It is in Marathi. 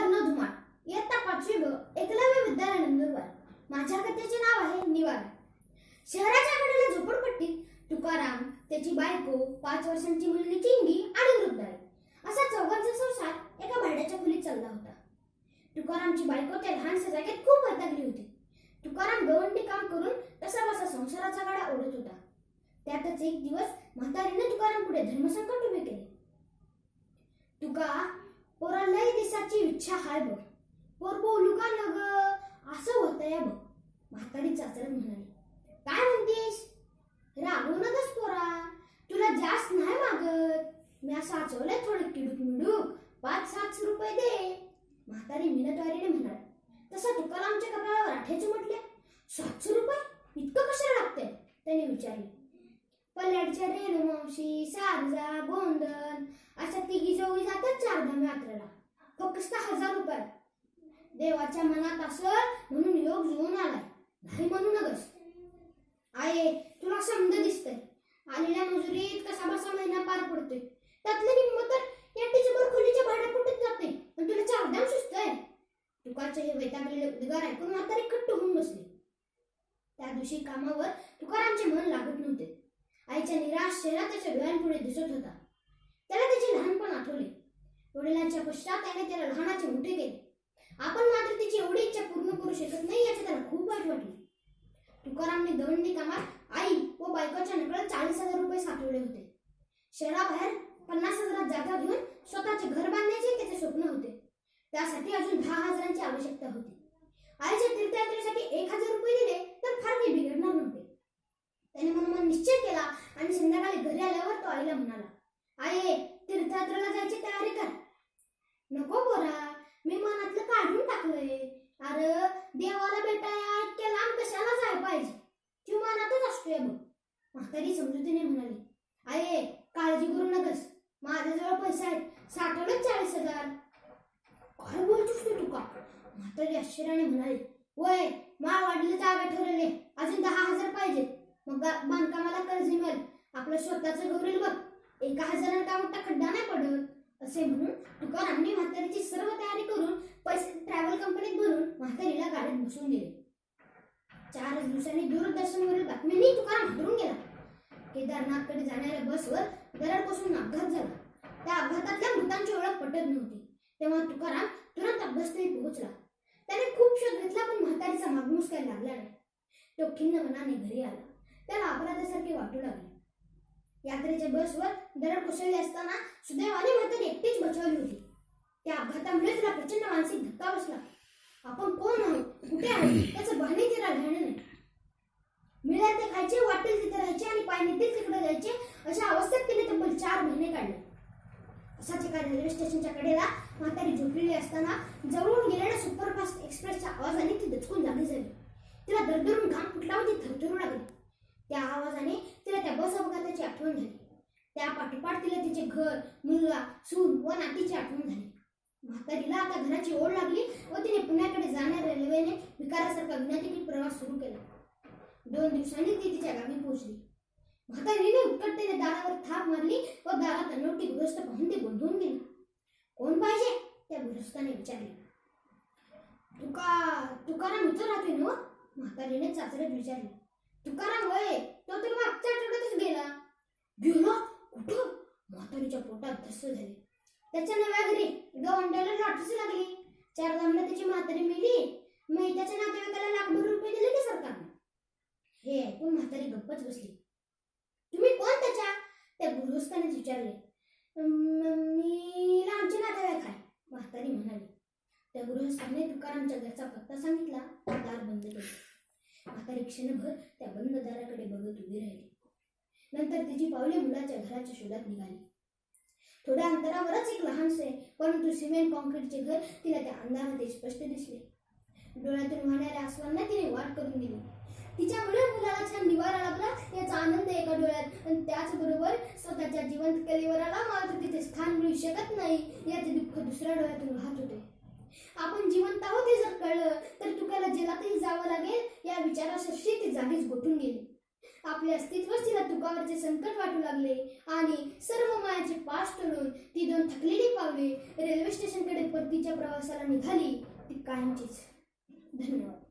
नर धुमाळ इयत्ता पाचवी ब एकलव्य विद्यालय नंदुरबार. माझ्या कथेचे नाव आहे निवारा शहराच्या कडेला झोपडपट्टीत तुकाराम त्याची बायको पाच वर्षांची मुलगी चिंगी आणि वृद्ध असा चौघांचा संसार एका भाड्याच्या खोलीत चालला होता. तुकारामची बायको त्या लहानशा जागेत खूप वैतागली होती. तुकाराम गवंडी काम करून तसा बसा संसाराचा गाडा ओढत होता. त्यातच एक दिवस म्हातारीने तुकाराम पुढे धर्मसंकट उभे केले तुका पोरा लय दिसाची इच्छा हाय बघ. पोर बोलू का न ग? असं होतं या बघ. म्हातारी चाचरत म्हणाली. काय म्हणतेस? रागवू नकस पोरा. तुला जास्त नाही मागत. मी साचवलंय थोडं किडूक मिडूक. पाच सातशे रुपये दे. म्हातारी मिनटवारीने म्हणाली. तसा तुकारामच्या कपाळावर आठ्याचे म्हटले सातशे रुपये? इतकं कशाला लागते त्याने विचारले. पल्ल्याडच्या रेणुमावशी सारजा गोंधन अशा तिघी जोगी जातात चारधाम यात्रेला. फक्त हजार रुपये. देवाच्या मनात असं म्हणून योग जुळून आलाय. नाही म्हणू नगस. आहे तुला समज दिसतंय. आलेल्या मजुरीत कसा बसा महिना पार पडतोय. त्यातलं निम्म तर या टीचर खोलीच्या भाड्यापोटीत जाते पण तुला चारधाम सुचतंय. तुकाचे हे वैतागलेले उद्गार ऐकून म्हातारी कट्ट होऊन बसली. त्या दिवशी कामावर तुकारांचे मन लागत नव्हते. आईच्या निराश चेहरा त्याच्या डोळ्यांपुढे दिसत होता. त्याला त्याचे लहानपण आठवले. वडिलांच्या पश्चात त्याने त्याला लहानाचे मोठे केले. आपण मात्र त्याची एवढी इच्छा पूर्ण करू शकत नाही याचे त्याला खूप वाईट वाटले. तुकारामने दवंडी कामात आई व बायकोच्या नकळत चाळीस हजार रुपये साठवले होते. शहराबाहेर पन्नास हजारात जागा घेऊन स्वतःचे घर बांधण्याचे त्याचे स्वप्न होते. त्यासाठी अजून दहा हजारांची आवश्यकता होती. आईच्या तीर्थयात्रेसाठी एक हजार रुपये दिले तर फार काही बिघडणार नव्हते. त्याने मनोमन निश्चय केला आणि संध्याकाळी घरी आल्यावर तो आईला म्हणाला आई तीर्थयात्रेला जायची तयारी कर. नको बोरा मी मनातलं काढून टाकलंय. अरे देवाला भेटाया इतक्या लांब कशाला जाय पाहिजे? तू मनातच असतोय बघ. म्हातारी समजुतीने म्हणाली. अरे काळजी करू नकस. माझ्याजवळ पैसे आहेत. साठवलेच चाळीस हजार. काय बोलतोस तू तुका? म्हातारी आश्चर्याने म्हणाली. वय मा वाढले जागा ठरवले. अजून दहा हजार पाहिजे मग बांधकामाला कर्ज मिळेल. आपलं स्वतःचं गौरील बघ. एका हजारानं काय मोठा खड्डा नाही पडत. असे म्हणून तुकारामने म्हातारीची सर्व तयारी करून पैसे ट्रॅव्हल कंपनीत भरून म्हातारीला गाडीत बसवून दिले. चार दिवसांनी दूरदर्शनवरील बातम्यांनी तुकाराम हादरून गेला. केदारनाथकडे जाणाऱ्या बसवर दरड कोसळून अपघात झाला. त्या अपघातातल्या मृतांची ओळख पटत नव्हती. तेव्हा तुकाराम तुरंत अपघातस्थळी पोहोचला. त्याने खूप शोध घेतला पण म्हातारीचा मागमूस काही लागला नाही. तो खिन्न मनाने घरी आला. त्याला अपराधासारखे वाटू लागले. यात्रेच्या बसवर दरड कोसळली असताना सुदैवाने म्हातारी एकटीच बचावली होती. त्या अपघातामुळे तिला प्रचंड मानसिक धक्का बसला. आपण कोण आहोत? कुठे आहोत? त्याचं भाने तिला राहणं नाही. मिळेल ते खायचे वाटेल तिथे राहायचे आणि पाय नेतील तिकडे जायचे अशा अवस्थेत तिने तब्बल चार महिने काढले. असाच एका रेल्वे स्टेशनच्या कडेला म्हातारी झोपलेली असताना जवळून गेलेल्या सुपरफास्ट एक्सप्रेसच्या आवाजाने ती दचकून जागी झाली. तिला दरदरून घाम फुटला व ती थरथरू लागली. त्या आवाजाने तिला त्या बस अपघाताची आठवण झाली. त्या पाठोपाठ तिला तिचे घर मुलगा सून व नातीची आठवण झाली. म्हातारीला आता घराची ओढ लागली व तिने पुण्याकडे जाणाऱ्या रेल्वेने विकारासारखा विनातिकीट प्रवास सुरू केला. दोन दिवसांनी ती तिच्या गावी पोहोचली. म्हातारीने उत्कटतेने दारावर थाप मारली व दारात अनोटी गृहस्थ पाहून ते गोंधळून गेली. कोण पाहिजे? त्या गृहस्थाने विचारले. तुका तुकाराम इथं राहते ना म्हातारीने चाचऱ्यात विचारले. तुकाराम होय तो तर मागच्या आठवड्यातच गेला. गेला? कुठं? म्हातारीच्या पोटात धस्स झाले. त्याच्या नव्या घरी एका अंड्याला लाटच लागली. चार दामला त्याची म्हातारी मेली. मग त्याच्या नातेवाईकाला लाखभर रुपये दिले की सरकारने. हे ऐकून म्हातारी गप्पच बसली. तुम्ही कोण त्याच्या? त्या गुरुस्तानेच विचारले. मी आमचे नातेवाईक आहे म्हातारी म्हणाली. त्या गृहस्थाने तुकारामच्या घरचा पत्ता सांगितला. दार बंद केले. आता क्षणभर त्या बंद दाराकडे बघत उभी राहिली. नंतर तिची पावले मुलाच्या घराच्या शोधात निघाली. थोड्या अंतरावरच एक लहानसे परंतु सिमेंट कॉन्क्रीटचे घर तिला त्या अंधारामध्ये स्पष्ट दिसले. डोळ्यातून वाहणाऱ्या आसवांना तिने वाट करून दिली. तिच्यामुळे मुलाला छान निवारा लागला याचा आनंद एका डोळ्यात आणि त्याचबरोबर स्वतःच्या जिवंत कलेवर आला मात्र तिथे स्थान मिळू शकत नाही याचे दुःख दुसऱ्या डोळ्यातून वाहत होते. आपण जिवंत आहोत हे जर कळलं तर तुकाला जेलातही जावं लागेल या विचारासरशी ती जागीच गोठून गेली. आपले अस्तित्वच तिला तुकावरचे संकट वाटू लागले आणि सर्व मायाचे पास तोडून ती दोन थकलेली पावले रेल्वे स्टेशनकडे परतीच्या प्रवासाला निघाली. ती कायमचीच. धन्यवाद.